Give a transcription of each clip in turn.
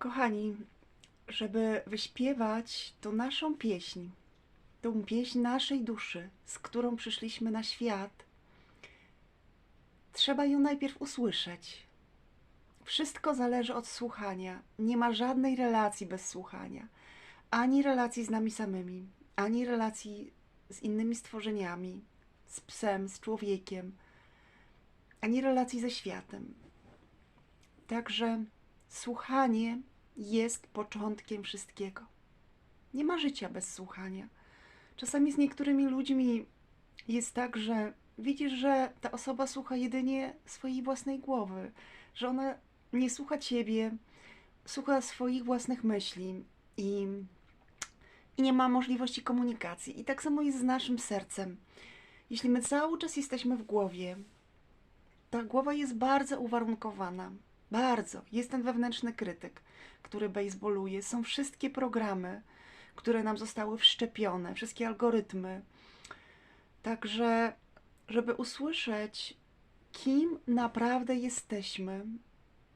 Kochani, żeby wyśpiewać tą naszą pieśń, tą pieśń naszej duszy, z którą przyszliśmy na świat, trzeba ją najpierw usłyszeć. Wszystko zależy od słuchania. Nie ma żadnej relacji bez słuchania. Ani relacji z nami samymi, ani relacji z innymi stworzeniami, z psem, z człowiekiem, ani relacji ze światem. Także słuchanie jest początkiem wszystkiego. Nie ma życia bez słuchania. Czasami z niektórymi ludźmi jest tak, że widzisz, że ta osoba słucha jedynie swojej własnej głowy, że ona nie słucha ciebie, słucha swoich własnych myśli i, i nie ma możliwości komunikacji. I tak samo jest z naszym sercem. Jeśli my cały czas jesteśmy w głowie, ta głowa jest bardzo uwarunkowana. Bardzo. Jest ten wewnętrzny krytyk, który baseballuje. Są wszystkie programy, które nam zostały wszczepione, wszystkie algorytmy. Także, żeby usłyszeć, kim naprawdę jesteśmy,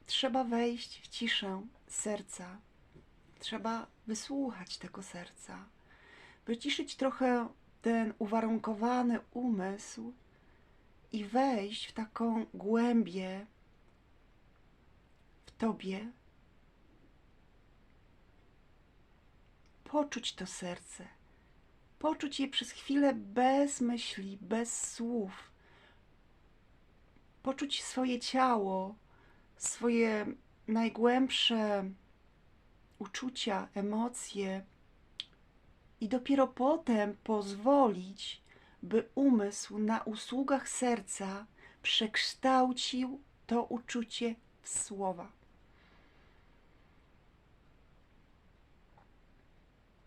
trzeba wejść w ciszę serca. Trzeba wysłuchać tego serca, wyciszyć trochę ten uwarunkowany umysł i wejść w taką głębię tobie, poczuć to serce, poczuć je przez chwilę bez myśli, bez słów, poczuć swoje ciało, swoje najgłębsze uczucia, emocje i dopiero potem pozwolić, by umysł na usługach serca przekształcił to uczucie w słowa.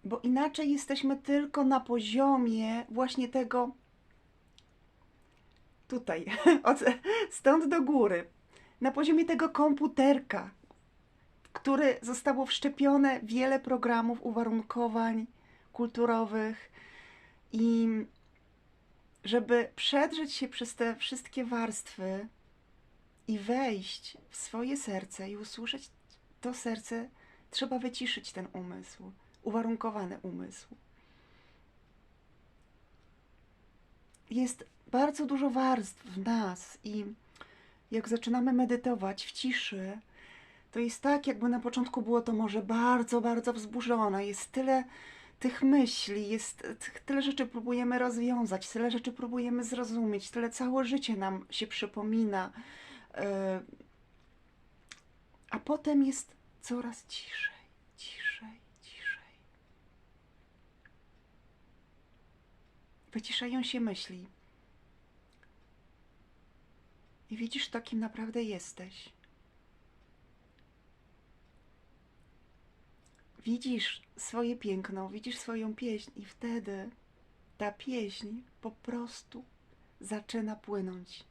Bo inaczej jesteśmy tylko na poziomie właśnie tego tutaj, od, stąd do góry, na poziomie tego komputerka, w który zostało wszczepione wiele programów, uwarunkowań kulturowych i żeby przedrzeć się przez te wszystkie warstwy i wejść w swoje serce i usłyszeć to serce, trzeba wyciszyć ten umysł, uwarunkowany umysł. Jest bardzo dużo warstw w nas i jak zaczynamy medytować w ciszy, to jest tak, jakby na początku było to może bardzo, bardzo wzburzone. Jest tyle tych myśli, jest tyle rzeczy próbujemy rozwiązać, tyle rzeczy próbujemy zrozumieć, tyle całe życie nam się przypomina. E, a potem jest coraz ciszej, ciszej. Wyciszają się myśli. I widzisz to, kim naprawdę jesteś. widzisz swoje piękno, widzisz swoją pieśń, i wtedy ta pieśń po prostu zaczyna płynąć.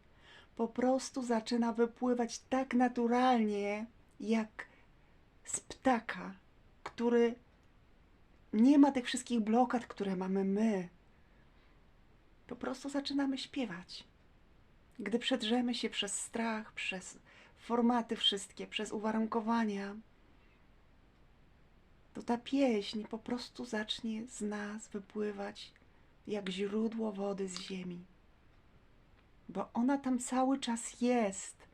Po prostu zaczyna wypływać tak naturalnie, jak z ptaka, który nie ma tych wszystkich blokad, które mamy my. Po prostu zaczynamy śpiewać. Gdy przedrzemy się przez strach, przez formaty wszystkie, przez uwarunkowania, to ta pieśń po prostu zacznie z nas wypływać jak źródło wody z ziemi. Bo ona tam cały czas jest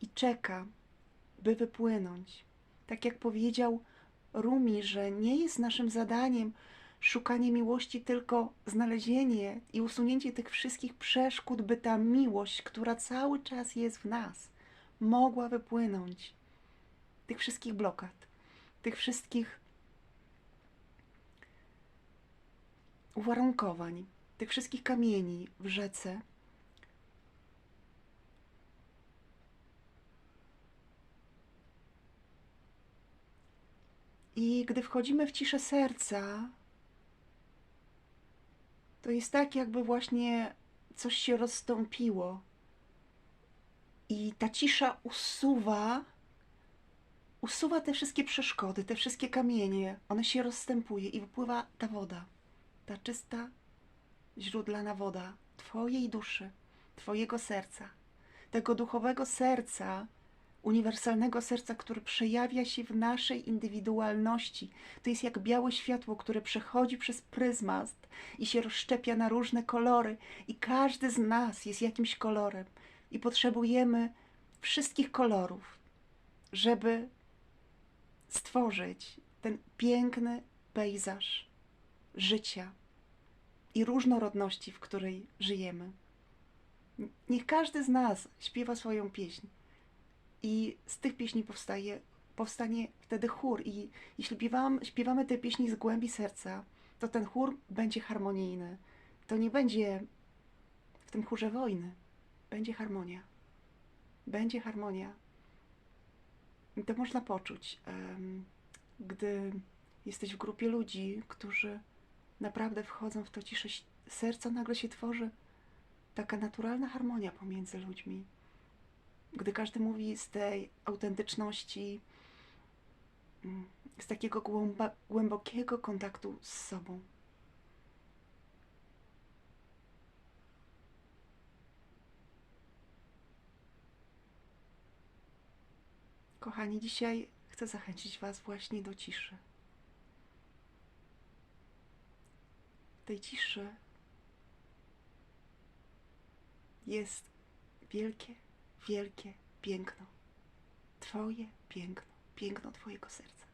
i czeka, by wypłynąć. Tak jak powiedział Rumi, że nie jest naszym zadaniem szukanie miłości, tylko znalezienie i usunięcie tych wszystkich przeszkód, by ta miłość, która cały czas jest w nas, mogła wypłynąć. Tych wszystkich blokad, tych wszystkich uwarunkowań, tych wszystkich kamieni w rzece, I gdy wchodzimy w ciszę serca, to jest tak, jakby właśnie coś się rozstąpiło. I ta cisza usuwa, usuwa te wszystkie przeszkody, te wszystkie kamienie. One się rozstępuje i wypływa ta woda ta czysta, źródlana woda Twojej duszy, Twojego serca, tego duchowego serca uniwersalnego serca, które przejawia się w naszej indywidualności. To jest jak białe światło, które przechodzi przez pryzmat i się rozszczepia na różne kolory, i każdy z nas jest jakimś kolorem, i potrzebujemy wszystkich kolorów, żeby stworzyć ten piękny pejzaż życia i różnorodności, w której żyjemy. Niech każdy z nas śpiewa swoją pieśń i z tych pieśni powstaje, powstanie wtedy chór. I jeśli śpiewamy, śpiewamy te pieśni z głębi serca, to ten chór będzie harmonijny. To nie będzie w tym chórze wojny. Będzie harmonia. Będzie harmonia. I to można poczuć, gdy jesteś w grupie ludzi, którzy naprawdę wchodzą w to ciszę serca, nagle się tworzy taka naturalna harmonia pomiędzy ludźmi. Gdy każdy mówi z tej autentyczności, mm, z takiego głęba, głębokiego kontaktu z sobą. Kochani, dzisiaj chcę zachęcić Was właśnie do ciszy. Tej ciszy jest wielkie, wielkie piękno. Twoje piękno, piękno Twojego serca.